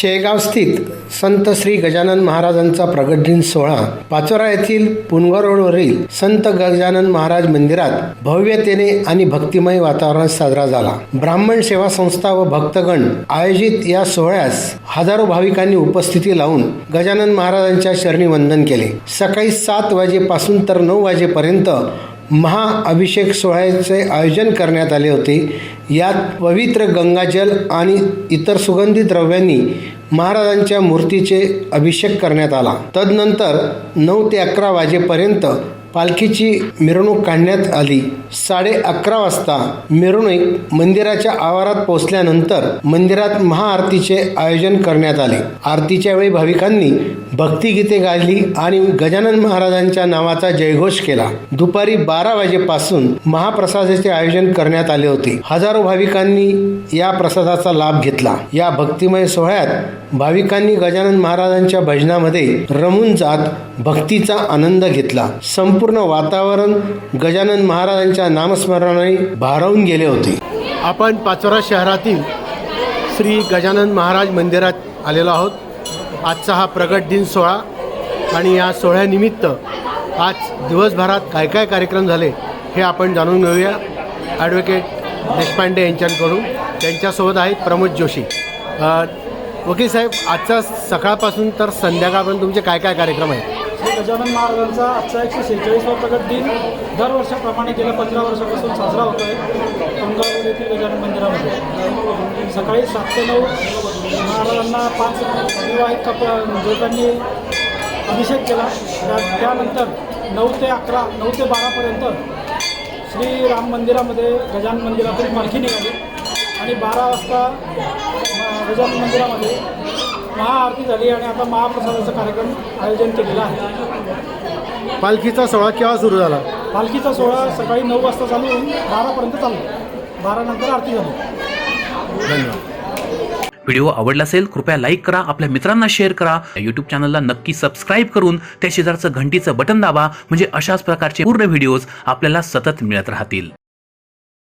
शेगाव स्थित संत श्री गजानन महाराजांचा प्रगट दिन सोहळा पाचोरा येथील पुनगा रोडवरील संत गजानन महाराज मंदिरात भव्यतेने आणि भक्तिमय वातावरणात साजरा झाला. ब्राह्मण सेवा संस्था व भक्तगण आयोजित या सोहळ्यास हजारो भाविकांनी उपस्थिती लावून गजानन महाराजांच्या चरणी वंदन केले. सकाळी सात वाजेपासून तर नऊ वाजेपर्यंत महाअभिषेक सोहळ्याचे आयोजन करण्यात आले होते. यात पवित्र गंगाजल आणि इतर सुगंधी द्रव्यांनी महाराजांच्या मूर्तीचे अभिषेक करण्यात आला. तदनंतर नऊ ते अकरा वाजेपर्यंत पालखीची मिरवणूक काढण्यात आली. साडे अकरा वाजता मिरवणूक मंदिराच्या आवारात पोहोचल्यानंतर मंदिरात महाआरतीचे आयोजन करण्यात आले. आरतीच्या वेळी भाविकांनी भक्तिगीते गायली आणि गजानन महाराजांच्या नावाचा जयघोष केला. दुपारी बारा वाजेपासून महाप्रसादाचे आयोजन करण्यात आले होते. हजारो भाविकांनी या प्रसादाचा लाभ घेतला. या भक्तिमय सोहळ्यात भाविकांनी गजानन महाराजांच्या भजनामध्ये रमून जात भक्तीचा आनंद घेतला. संपूर्ण वातावरण गजानन महाराजांच्या नामस्मरणाने भारावून गेले होते. आपण पाचोरा शहरातील श्री गजानन महाराज मंदिरात आलेलो आहोत. आजचा हा प्रगट दिन सोहळा आणि या सोहळ्यानिमित्त आज दिवसभरात काय काय कार्यक्रम झाले हे आपण जाणून घेऊया. ॲडव्होकेट देशपांडे यांच्याकडून. त्यांच्यासोबत आहेत प्रमोद जोशी. वकील साहेब आजचा सकाळपासून तर संध्याकाळपर्यंत तुमचे काय काय कार्यक्रम आहेत? श्री गजानन महाराजांचा आजचा एकशे शेहेचाळीसवा प्रगत दिन दरवर्षाप्रमाणे गेल्या पंधरा वर्षापासून साजरा होतो आहे पंगापूर येथील गजानन मंदिरामध्ये. सकाळी सात ते नऊ महाराजांना पाच विवाहित कप जोडप्यांनी अभिषेक केला. त्या- त्यानंतर नऊ ते अकरा नऊ ते बारापर्यंत श्री राम मंदिरामध्ये गजानन मंदिरातून मालखी निघाली. आणि बारा वाजता गजानन मंदिरामध्ये महाआरती झाली आणि आता महाप्रसादाचा कार्यक्रम आयोजन केलेला आहे. पालखीचा सोहळा केव्हा सुरू झाला? पालखीचा सोहळा सकाळी नऊ वाजता चालू होऊन बारापर्यंत चालू. बारानंतर आरती झाली. धन्यवाद. व्हिडिओ आवडला असेल कृपया लाईक करा आपल्या मित्रांना शेअर करा. यूट्यूब चॅनलला नक्की सबस्क्राईब करून त्या शेजारचं घंटीचं बटन दाबा म्हणजे अशाच प्रकारचे पूर्ण व्हिडिओज आपल्याला सतत मिळत राहतील.